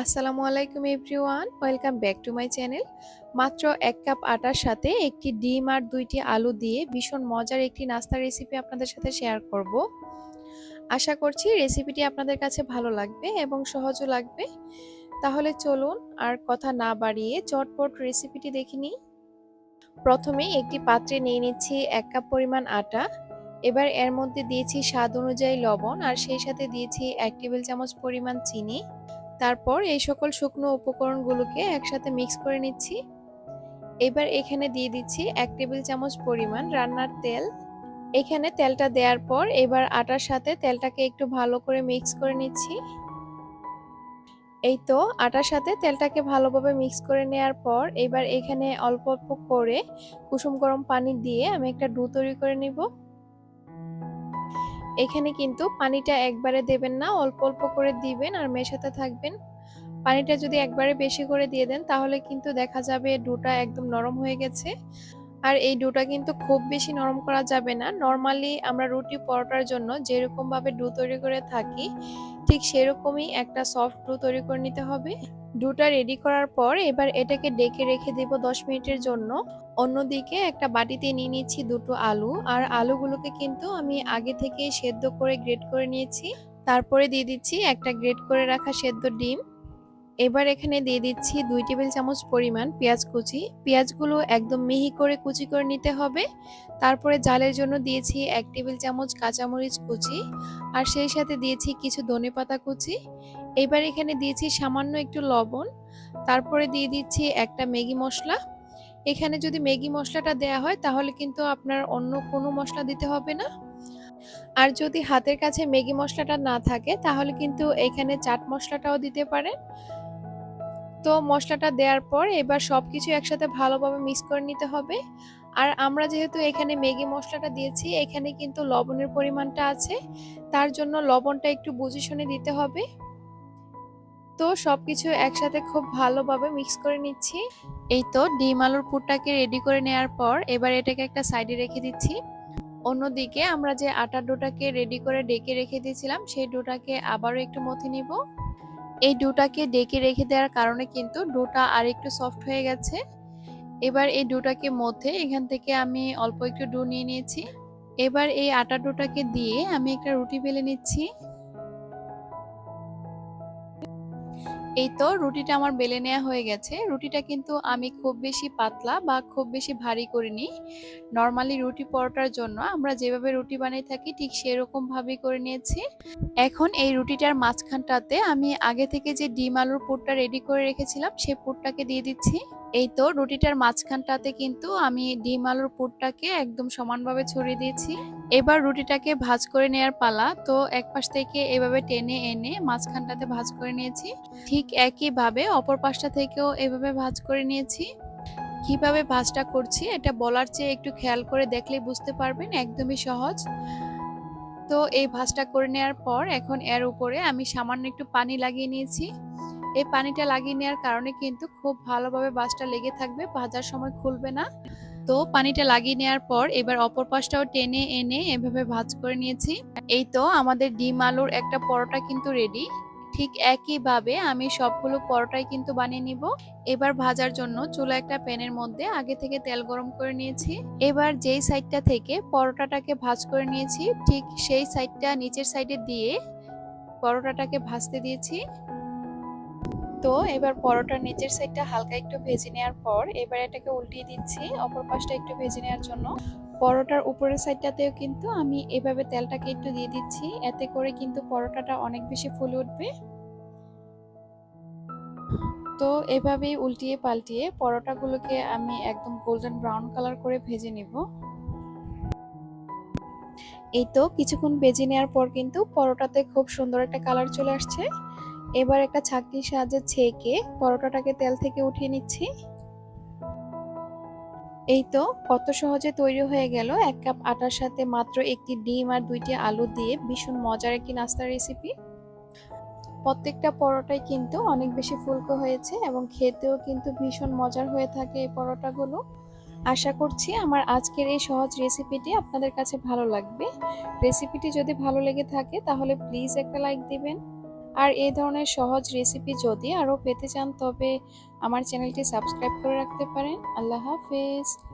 আসসালামু আলাইকুম everyone, welcome back to my channel. মাত্র এক কাপ আটার সাথে একটি ডিম আর দুইটি আলু দিয়ে ভীষণ মজার একটি নাস্তার রেসিপি আপনাদের সাথে শেয়ার করব। আশা করছি রেসিপিটি আপনাদের কাছে ভালো লাগবে এবং সহজও লাগবে। তাহলে চলুন আর কথা না বাড়িয়ে চটপট রেসিপিটি দেখে নিই। প্রথমে একটি পাত্রে নিয়ে নিচ্ছি এক কাপ পরিমাণ আটা। এবার এর মধ্যে দিয়েছি স্বাদ অনুযায়ী লবণ আর সেই সাথে দিয়েছি এক টেবিল চামচ পরিমাণ চিনি। তারপর এই সকল শুকনো উপকরণগুলোকে একসাথে মিক্স করে নিচ্ছি। এবার এখানে দিয়ে দিচ্ছি এক টেবিল চামচ পরিমাণ রান্নার তেল। এখানে তেলটা দেওয়ার পর এবার আটার সাথে তেলটাকে একটু ভালো করে মিক্স করে নিচ্ছি। এই তো আটার সাথে তেলটাকে ভালোভাবে মিক্স করে নেওয়ার পর এবার এখানে অল্প অল্প করে কুসুম গরম পানি দিয়ে আমি একটা ডু তৈরি করে নিব। এখানে কিন্তু পানিটা একবারে দেবেন না, অল্প অল্প করে দিবেন আর মেশাতে থাকবেন। পানিটা যদি একবারে বেশি করে দিয়ে দেন, তাহলে কিন্তু দেখা যাবে ডুটা একদম নরম হয়ে গেছে। আর এই ডুটা কিন্তু খুব বেশি নরম করা যাবে না। নর্মালি আমরা রুটি পরোটার জন্য যেরকম ভাবে ডু তৈরি করে থাকি, ঠিক সেরকমই একটা সফট ডু তৈরি করে নিতে হবে। ডুটা রেডি করার পর এবার এটাকে ডেকে রেখে দেব দশ মিনিটের জন্য। অন্যদিকে একটা বাটিতে নিয়ে নিচ্ছি দুটো আলু। আর আলুগুলোকে কিন্তু আমি আগে থেকে সেদ্ধ করে গ্রেট করে নিয়েছি। তারপরে দিয়ে দিচ্ছি একটা গ্রেট করে রাখা সেদ্ধ ডিম। এবার এখানে দিয়ে দিচ্ছি দুই টেবিল চামচ পরিমাণ পেঁয়াজ কুচি। পেঁয়াজগুলো একদম মিহি করে কুচি করে নিতে হবে। তারপরে জালের জন্য দিয়েছি এক টেবিল চামচ কাঁচামরিচ কুচি। আর সেই সাথে দিয়েছি কিছু ধনে পাতা কুচি। এবার এখানে দিয়েছি সামান্য একটু লবণ, তারপরে দিয়ে দিচ্ছি একটা ম্যাগি মশলা। এখানে যদি ম্যাগি মশলাটা দেয়া হয় তাহলে কিন্তু আপনার অন্য কোনো মশলা দিতে হবে না। আর যদি হাতের কাছে ম্যাগি মশলাটা না থাকে তাহলে কিন্তু এখানে চাট মশলাটাও দিতে পারেন। তো মশলাটা দেওয়ার পর এবার সব কিছু একসাথে ভালোভাবে মিক্স করে নিতে হবে। আর আমরা যেহেতু এখানে ম্যাগি মশলাটা দিয়েছি, এখানে কিন্তু লবণের পরিমাণটা আছে। তার জন্য লবণটা একটু বুঝে শুনে দিতে হবে। তো সবকিছু একসাথে খুব ভালোভাবে মিক্স করে নিচ্ছি। এই তো ডিম আলুর পুরটাকে রেডি করে নেওয়ার পর এবার এটাকে একটা সাইডে রেখে দিচ্ছি। অন্যদিকে আমরা যে আটার ডোটাকে রেডি করে ডেকে রেখে দিয়েছিলাম, সেই ডোটাকে আবারও একটু মথে নিব। এই ডোটাকে ডেকে রেখে দেওয়ার কারণে কিন্তু ডোটা আর একটু সফট হয়ে গেছে। এবার এই ডোটাকে মধ্যে এখান থেকে আমি অল্প একটু ডো নিয়ে নিয়েছি। এবার এই আটা ডোটাকে দিয়ে আমি একটা রুটি বেলে নিচ্ছি। এই তো রুটিটা আমার বেলে নেওয়া হয়ে গেছে। রুটিটা কিন্তু আমি খুব বেশি পাতলা বা খুব বেশি ভারী করিনি। নর্মালি রুটি পরোটার জন্য আমরা যেভাবে রুটি বানিয়ে থাকি ঠিক সেরকম ভাবে করে নিয়েছি। এখন এই রুটিটার মাঝখানটাতে আমি আগে থেকে যে ডিম আলুর পুরটা রেডি করে রেখেছিলাম সেই পুরটাকে দিয়ে দিচ্ছি। এই তো রুটিটার মাঝখানটাতে কিন্তু আমি ডিম আলুর পুরটাকে একদম সমানভাবে ছড়িয়ে দিয়েছি। এবার রুটিটাকে ভাজ করে নেওয়ার পালা। তো এক পাশ থেকে এভাবে টেনে এনে মাঝখানটাতে ভাজ করে নিয়েছি। ঠিক একইভাবে অপর পাশটা থেকেও এভাবে ভাজ করে নিয়েছি। কীভাবে ভাজটা করছি এটা বলার চেয়ে একটু খেয়াল করে দেখলে বুঝতে পারবেন, একদমই সহজ। তো এই ভাজটা করে নেওয়ার পর এখন এর উপরে আমি সামান্য একটু পানি লাগিয়ে নিয়েছি। এই পানিটা লাগিয়ে নেওয়ার কারণে কিন্তু খুব ভালোভাবে বাসটা লেগে থাকবে, ভাজার সময় খুলবে না। তো পানিটা লাগিয়ে নেওয়ার পর এবার অপর পাশটাও টেনে এনে এভাবে ভাজ করে নিয়েছি। এই তো আমাদের ডিম আলুর একটা পরোটা কিন্তু রেডি ঠিক একইভাবে আমি সবগুলো পরোটাই কিন্তু বানিয়ে নিব। এবার ভাজার জন্য চুলা একটা প্যানের মধ্যে আগে থেকে তেল গরম করে নিয়েছি। এবার যেই সাইডটা থেকে পরোটাটাকে ভাজ করে নিয়েছি, ঠিক সেই সাইডটা নিচের সাইডে দিয়ে পরোটাটাকে ভাজতে দিয়েছি। তো এবার পরোটার নিচের সাইডটা হালকা একটু ভেজে নেওয়ার পর এবার এটাকে উল্টিয়ে দিচ্ছি, অপর পাশটা একটু ভেজে নেওয়ার জন্য। পরোটার উপরের সাইডটাতেও কিন্তু আমি এভাবে তেলটাকে একটু দিয়ে দিচ্ছি, এতে করে কিন্তু পরোটাটা অনেক বেশি ফুলে উঠবে। তো এভাবেই উল্টিয়ে পাল্টিয়ে পরোটাগুলোকে আমি একদম গোল্ডেন ব্রাউন কালার করে ভেজে নেব। এই তো কিছুক্ষণ ভেজে নেওয়ার পর কিন্তু পরোটাতে খুব সুন্দর একটা কালার চলে আসছে। এবার একটা ছাঁকনির সাহায্যে ছেঁকে পরোটাটাকে তেল থেকে উঠিয়ে নিচ্ছি। এই তো, কত সহজে তৈরি হয়ে গেল। এক কাপ আটার সাথে মাত্র একটি ডিম আর দুইটি আলু দিয়ে ভীষণ মজার একটি নাস্তার রেসিপি প্রত্যেকটা পরোটাই কিন্তু অনেক বেশি ফুলকো হয়েছে এবং খেতেও কিন্তু ভীষণ মজার হয়ে থাকে এই পরোটাগুলো। আশা করছি আমার আজকের এই সহজ রেসিপিটি আপনাদের কাছে ভালো লাগবে। রেসিপিটি যদি ভালো লেগে থাকে তাহলে প্লিজ একটা লাইক দিবেন। আর এই ধরনের সহজ রেসিপি যদি আরও পেতে চান, তবে আমার চ্যানেলটি সাবস্ক্রাইব করে রাখতে পারেন। আল্লাহ হাফেজ।